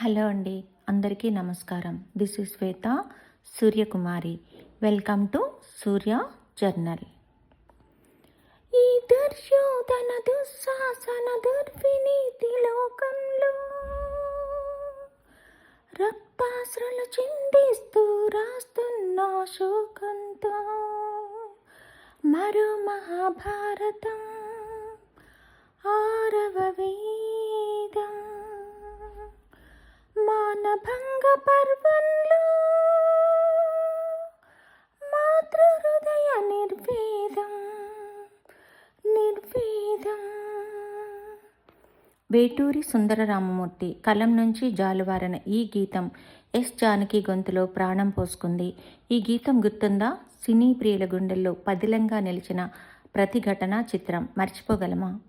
Hello అండి అందరికీ నమస్కారం. This is Shweta Suryakumari. Welcome to Surya journal. ఈ దుర్యోధన దుశ్శాసన దుర్వినీతి లోకంలో రక్తాశ్రలు చిందిస్తూ రాస్తున్న శోకంతో మరో మహాభారతం ఆరవ మానభంగ పర్వంలో మాతృహృదయ నిర్వేదం నిర్వేదం. వేటూరి సుందరరామమూర్తి కలం నుంచి జాలువారిన ఈ గీతం ఎస్ జానకి గొంతులో ప్రాణం పోసుకుంది. ఈ గీతం గుర్తుందా? సినీ ప్రియుల గుండెల్లో పదిలంగా నిలిచిన ప్రతిఘటన చిత్రం మర్చిపోగలమా?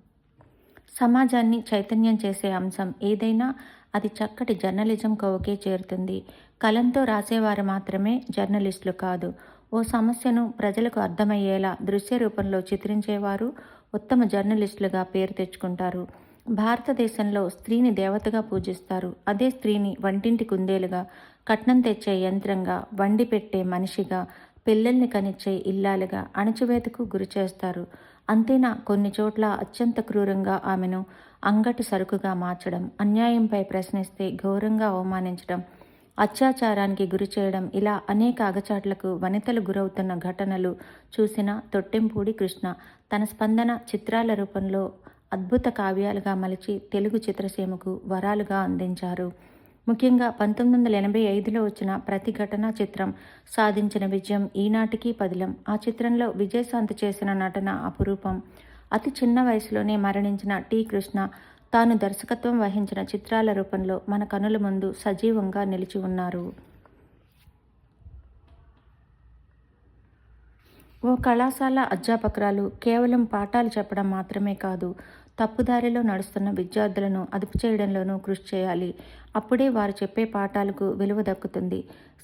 సమాజాన్ని చైతన్యం చేసే అంశం ఏదైనా అది చక్కటి జర్నలిజం కోవకే చేరుతుంది. కలంతో రాసేవారు మాత్రమే జర్నలిస్టులు కాదు. ఓ సమస్యను ప్రజలకు అర్థమయ్యేలా దృశ్య రూపంలో చిత్రించేవారు ఉత్తమ జర్నలిస్టులుగా పేరు తెచ్చుకుంటారు. భారతదేశంలో స్త్రీని దేవతగా పూజిస్తారు. అదే స్త్రీని వంటింటి కుందేలుగా కట్నం తెచ్చే యంత్రంగా వండి పెట్టే మనిషిగా పిల్లల్ని కనిచ్చే ఇల్లాలుగా అణచివేతకు గురి చేస్తారు. అంతేనా? కొన్ని చోట్ల అత్యంత క్రూరంగా ఆమెను అంగటి సరుకుగా మార్చడం అన్యాయంపై ప్రశ్నిస్తే ఘోరంగా అవమానించడం అత్యాచారానికి గురి చేయడం ఇలా అనేక అగచాట్లకు వనితలు గురవుతున్న ఘటనలు చూసిన తొట్టెంపూడి కృష్ణ తన స్పందన చిత్రాల రూపంలో అద్భుత కావ్యాలుగా మలిచి తెలుగు చిత్రసీమకు వరాలుగా అందించారు. ముఖ్యంగా పంతొమ్మిది వందల ఎనభై ఐదులో వచ్చిన ప్రతిఘటన చిత్రం సాధించిన విజయం ఈనాటికి పదిలం. ఆ చిత్రంలో విజయశాంతి చేసిన నటన అపురూపం. అతి చిన్న వయసులోనే మరణించిన టి కృష్ణ తాను దర్శకత్వం వహించిన చిత్రాల రూపంలో మన కనుల ముందు సజీవంగా నిలిచి ఉన్నారు. ఓ కళాశాల అధ్యాపకురాలు కేవలం పాఠాలు చెప్పడం మాత్రమే కాదు తప్పుదారిలో నడుస్తున్న విద్యార్థులను అదుపు చేయడంలోనూ కృషి చేయాలి. అప్పుడే వారు చెప్పే పాఠాలకు విలువ దక్కుతుంది.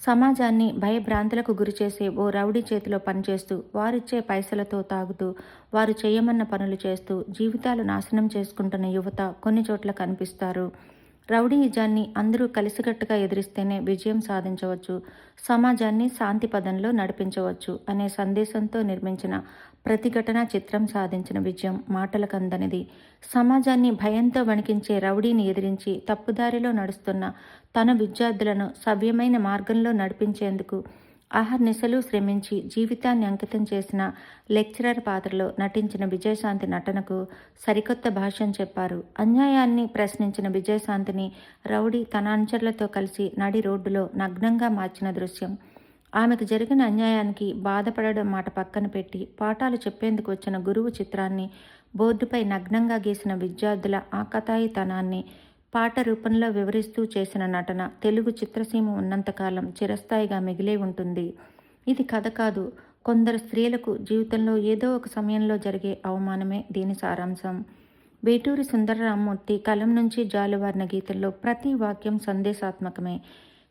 సమాజాన్ని భయభ్రాంతులకు గురిచేసే ఓ రౌడీ చేతిలో పనిచేస్తూ వారిచ్చే పైసలతో తాగుతూ వారు చేయమన్న పనులు చేస్తూ జీవితాలు నాశనం చేసుకుంటున్న యువత కొన్ని చోట్ల కనిపిస్తారు. రౌడీయిజాన్ని అందరూ కలిసికట్టుగా ఎదిరిస్తేనే విజయం సాధించవచ్చు. సమాజాన్ని శాంతి పదంలో నడిపించవచ్చు అనే సందేశంతో నిర్మించిన ప్రతిఘటన చిత్రం సాధించిన విజయం మాటలకందనిది. సమాజాన్ని భయంతో వణికించే రౌడీని ఎదిరించి తప్పుదారిలో నడుస్తున్న తన విద్యార్థులను సవ్యమైన మార్గంలో నడిపించేందుకు అహర్నిశలు శ్రమించి జీవితాన్ని అంకితం చేసిన లెక్చరర్ పాత్రలో నటించిన విజయశాంతి నటనకు సరికొత్త భాష్యం చెప్పారు. అన్యాయాన్ని ప్రశ్నించిన విజయశాంతిని రౌడీ తన అనుచరులతో కలిసి నడి రోడ్డులో నగ్నంగా మార్చిన దృశ్యం. ఆమెకు జరిగిన అన్యాయానికి బాధపడడం మాట పక్కన పెట్టి పాఠాలు చెప్పేందుకు వచ్చిన గురువు చిత్రాన్ని బోర్డుపై నగ్నంగా గీసిన విద్యార్థుల ఆకతాయితనాన్ని పాట రూపంలో వివరిస్తూ చేసిన నటన తెలుగు చిత్రసీమ ఉన్నంతకాలం చిరస్థాయిగా మిగిలే ఉంటుంది. ఇది కథ కాదు కొందరు స్త్రీలకు జీవితంలో ఏదో ఒక సమయంలో జరిగే అవమానమే దీని సారాంశం. వేటూరి సుందరరామూర్తి కలం నుంచి జాలువారిన గీతల్లో ప్రతి వాక్యం సందేశాత్మకమే.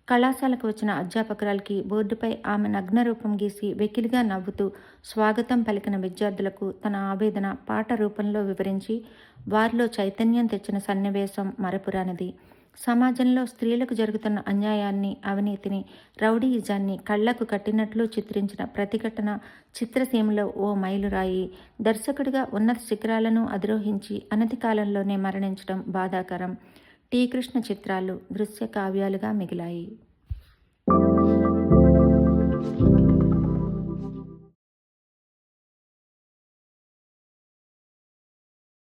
కళాశాలకు వచ్చిన అధ్యాపకురాలకి బోర్డుపై ఆమె నగ్న రూపం గీసి వెకిలిగా నవ్వుతూ స్వాగతం పలికిన విద్యార్థులకు తన ఆవేదన పాట రూపంలో వివరించి వారిలో చైతన్యం తెచ్చిన సన్నివేశం మరపురానిది. సమాజంలో స్త్రీలకు జరుగుతున్న అన్యాయాన్ని అవినీతిని రౌడీయిజాన్ని కళ్ళకు కట్టినట్లు చిత్రించిన ప్రతిఘటన చిత్రసీమలో ఓ మైలురాయి దర్శకుడిగా ఉన్నత శిఖరాలను అధిరోహించి అనతి కాలంలోనే మరణించడం బాధాకరం. టీ కృష్ణ చిత్రాలు దృశ్య కావ్యాలుగా మిగిలాయి.